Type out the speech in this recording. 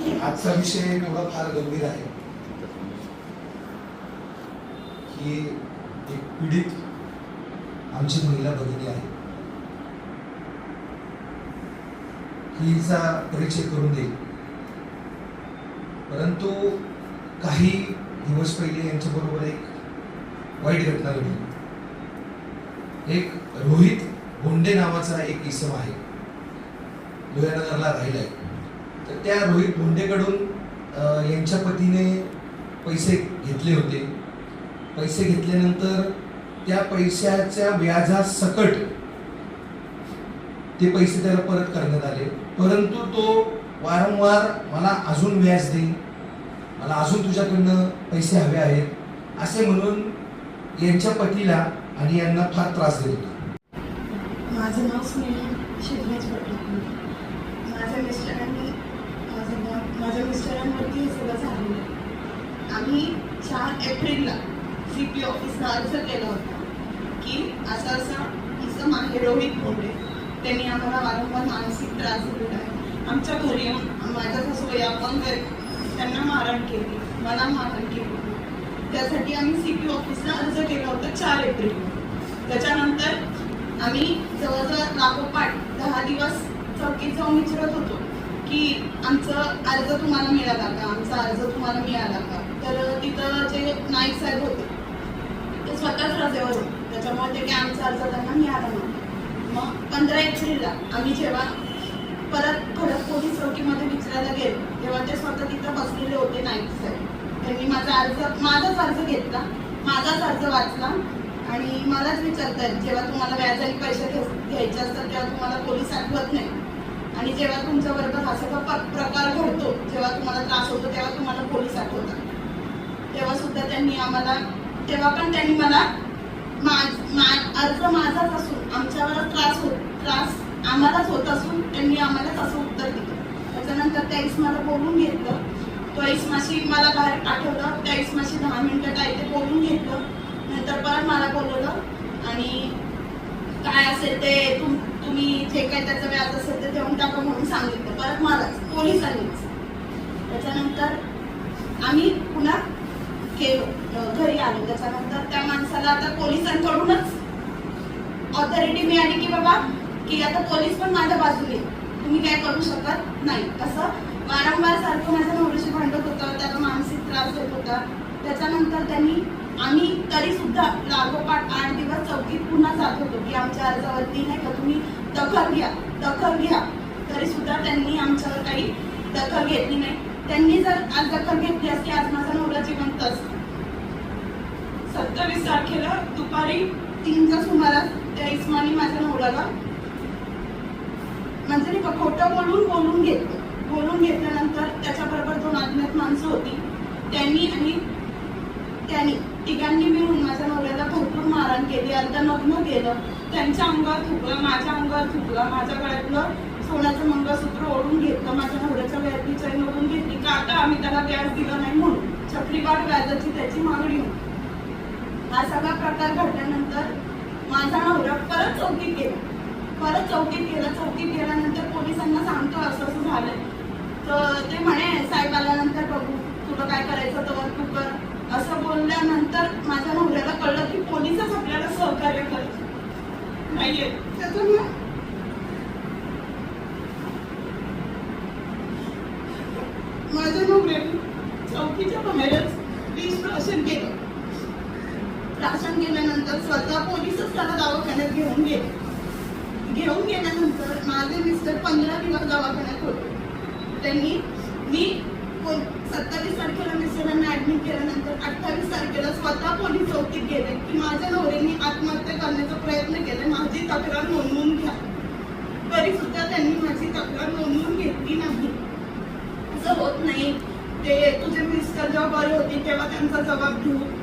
आजचा विषय एवढा फार गंभीर आहे की एक पीडित आमची महिला भगिनी आहे. हिचा परिचय करून देईल. परंतु काही दिवस पहिले यांच्याबरोबर एक वाईट घटना घडली. एक रोहित बोंडे नावाचा एक इसम आहे. दुयनगरला राहिला आहे तर त्या रोहित मुंडेकडून यांच्या पतीने पैसे घेतले होते. पैसे घेतल्यानंतर त्या पैशाच्या व्याजासकट ते पैसे त्याला परत करण्यात आले. परंतु तो वारंवार मला अजून व्याज दे. मला अजून तुझ्याकडनं पैसे हवे आहेत. असे म्हणून यांच्या पतीला आणि यांना फार त्रास देत होता. माझं नाव सुनील शिवराज पाटील माझ्या मिस्टरांनी माझ्या मिस्टरांवरती सगळं झालेलं आहे. आम्ही चार एप्रिलला सी पी ऑफिसला अर्ज केला होता की असं असं इसम आहे रोहित भोंडे त्यांनी आम्हाला वारंवार मानसिक त्रास दिलेला आहे. आमच्या घरी येऊन माझ्या सासूबाई अपंग त्यांना मारण केली. मला मारण केली. त्यासाठी आम्ही सी पी ऑफिसला अर्ज केला होता चार एप्रिलला. त्याच्यानंतर आम्ही जवळजवळ लागोपाठ दहा दिवस चौकीत जाऊन विचारत होतो. की आमचं अर्ज तुम्हाला मिळाला का? आमचा अर्ज तुम्हाला मिळाला का? तर तिथं जे नाईक साहेब होते ते स्वतःच रजेवर होते. त्याच्यामुळे ते की आमचा अर्ज त्यांना मिळाला नव्हता. मग पंधरा एप्रिलला आम्ही जेव्हा परत खडक पोलीस चौकीमध्ये विचारायला गेलो तेव्हा ते स्वतः तिथं बसलेले होते नाईक साहेब. त्यांनी माझा अर्ज माझाच अर्ज घेतला माझाच अर्ज वाचला आणि मलाच विचारतायत जेव्हा तुम्हाला व्याजाने पैसे घ्यायचे असतात तेव्हा तुम्हाला पोलीस आठवत नाही. आणि जेव्हा तुमच्या बरोबर हा सगळा प- प्रकार घडतो जेव्हा तुम्हाला त्रास होतो तेव्हा तुम्हाला पोलीस आठवतात. तेव्हा सुद्धा त्यांनी आम्हाला तेव्हा पण त्यांनी मला अर्ज माझाच असून आमच्यावर त्रास होत त्रास आम्हालाच होत असून त्यांनी आम्हाला तसं उत्तर दिलं. त्याच्यानंतर त्या इस्माला बोलून घेतलं. तो इस्माशी मला बाहेर पाठवलं. त्या इस्माशी दहा मिनिटं काय ते बोलून घेतलं. नंतर परत मला बोलवलं. आणि काय असेल ते तुम तुम्ही जे काही त्याचं व्याज असेल ते देऊन टाका म्हणून सांगितलं. परत मलाच पोलिसांनीच. त्याच्यानंतर आम्ही पुन्हा केलो घरी आलो. त्याच्यानंतर त्या माणसाला आता पोलिसांकडूनच ऑथॉरिटी मिळाली की बाबा की आता पोलीस पण माझ्या बाजूने तुम्ही काय करू शकत नाही. असं वारंवार सारखं माझ्या नवरीशी भांडत होतं त्याला मानसिक त्रास देत होता. त्याच्यानंतर त्यांनी आम्ही तरी सुद्धा लागोपाठ आठ दिवस चौकीत पुन्हा जात होतो की आमच्या अर्जावरती नाही का तुम्ही दखल घ्या दखल घ्या. तरी सुद्धा त्यांनी आमच्यावर काही दखल घेतली नाही. त्यांनी जर आज दखल घेतली असती आज माझा नवरा जिवंत असता. सत्तावीस तारखेला दुपारी तीनच्या सुमारास त्या इस्मानी माझ्या नवऱ्याला म्हणजे नाही का खोटं बोलून बोलून घेतलं बोलून घेतल्यानंतर त्याच्याबरोबर दोन अज्ञात माणसं होती. त्यांनी आणि त्याने तिघांनी मिळून माझ्या नवऱ्याला भरपूर मारहाण केली अर्धनग्न केलं. त्यांच्या अंगावर थुकलं माझ्या अंगावर थुकलं माझ्या गळ्यातलं सोन्याचं मंगळसूत्र ओढून घेतलं माझ्या नवऱ्याच्या गळ्यातली चैन ओढून घेतली. का आता आम्ही त्याला व्याज दिलं नाही म्हणून चक्रीवाढ व्याजाची त्याची मागणी होती. हा सगळा प्रकार घडल्यानंतर माझा नवरा परत चौकीत गेला. परत चौकीत गेला. चौकीत गेल्यानंतर पोलिसांना सांगतो असं असं झालं तर ते म्हणे साहेब आल्यानंतर बघू तुला काय करायचं तर तू कर असं नंतर माझ्या नवऱ्याला कळलं की पोलीसच आपल्याला सहकार्य करत. नाहीये. त्याच्यामुळे माझ्या नवऱ्याने चौकीच्या बाहेरच वीज प्राशन केलं. प्राशन केल्यानंतर स्वतः पोलीसच त्याला दवाखान्यात घेऊन गेले. घेऊन गेल्यानंतर माझे मिस्टर पंधरा दिवस दवाखान्यात होते. त्यांनी मी सत्तावीस तारखेला मिस्टरांना ऍडमिट केलं. अठ्ठावीस तारखेला स्वतः पोलीस चौकीत गेले. की माझ्या नवऱ्याने आत्महत्या करण्याचा प्रयत्न केला. माझी तक्रार नोंदवून घ्या. तरी सुद्धा त्यांनी माझी तक्रार नोंदवून घेतली नाही. असं होत नाही. ते तुझे मिस्टर जेव्हा बरे होते तेव्हा त्यांचा जबाब घेऊ.